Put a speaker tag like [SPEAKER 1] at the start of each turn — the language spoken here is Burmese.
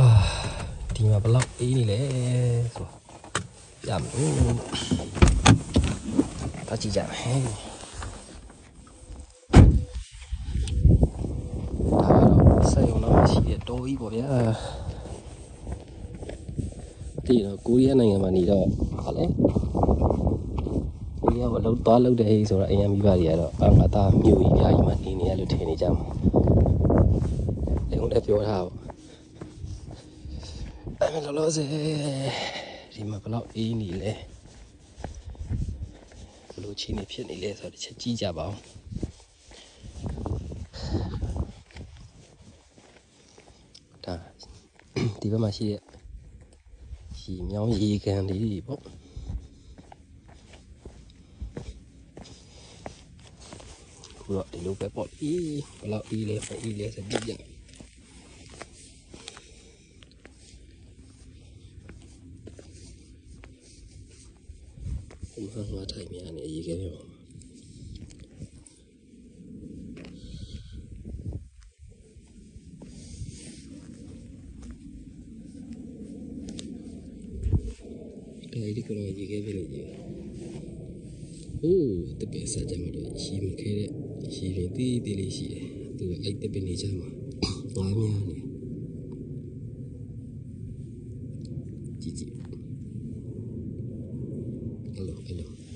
[SPEAKER 1] အာဒီမှာဘလောက်အေးနေလဲဆိုရမလို့တကြည့်ကြမယ်ဒါကတော့ဆက်ရုံတော့ရှိတဲ့တော်ကြီးပေါ့ဗျာဒီတော့ကိုရီးယားနိုင်ငံမှာနေတော့ဟာလဲကိုရီးယားမှာလောက်သွားလောက်တဲ့ဟိဆိုတော့အရင်မိဘတွေကတော့အငါသားမြို့ကြီးအများကြီးမှနေနေရလို့ထင်နေကြမှာလေုံလည်းပြောထားပါအဲ့မဲ့ လောလောဆယ်ဒီမှာဘယ်လောက်အေးနေလဲဘယ်လိုချင်းနေဖြစ်နေလဲဆိုတော့တစ်ချက်ကြည့်ကြပါဦးဒါဒီဘက်မှာရှိတဲ့ဒီမြောင်းရေကန်လေးတွေပေါ့ခုတော့ဒီလိုပဲပေါ့အေးဘယ်လောက်အေးလဲမအေးလဲဆိုကြည့် အမှားမှားထိုင်များနေအရေးကြီးပြန်ပါအဲဒီကတော့ရေခဲပြလို့ကြည့်။ဟိုးတပည့်စားကြမလို့ရှိမခဲတဲ့ရှိရင်တီးတီးလေးရှိတယ်။သူကအဲ့တပည့်နေချမှာငါးများနေ။ကြည့်ကြည့် hello, hello.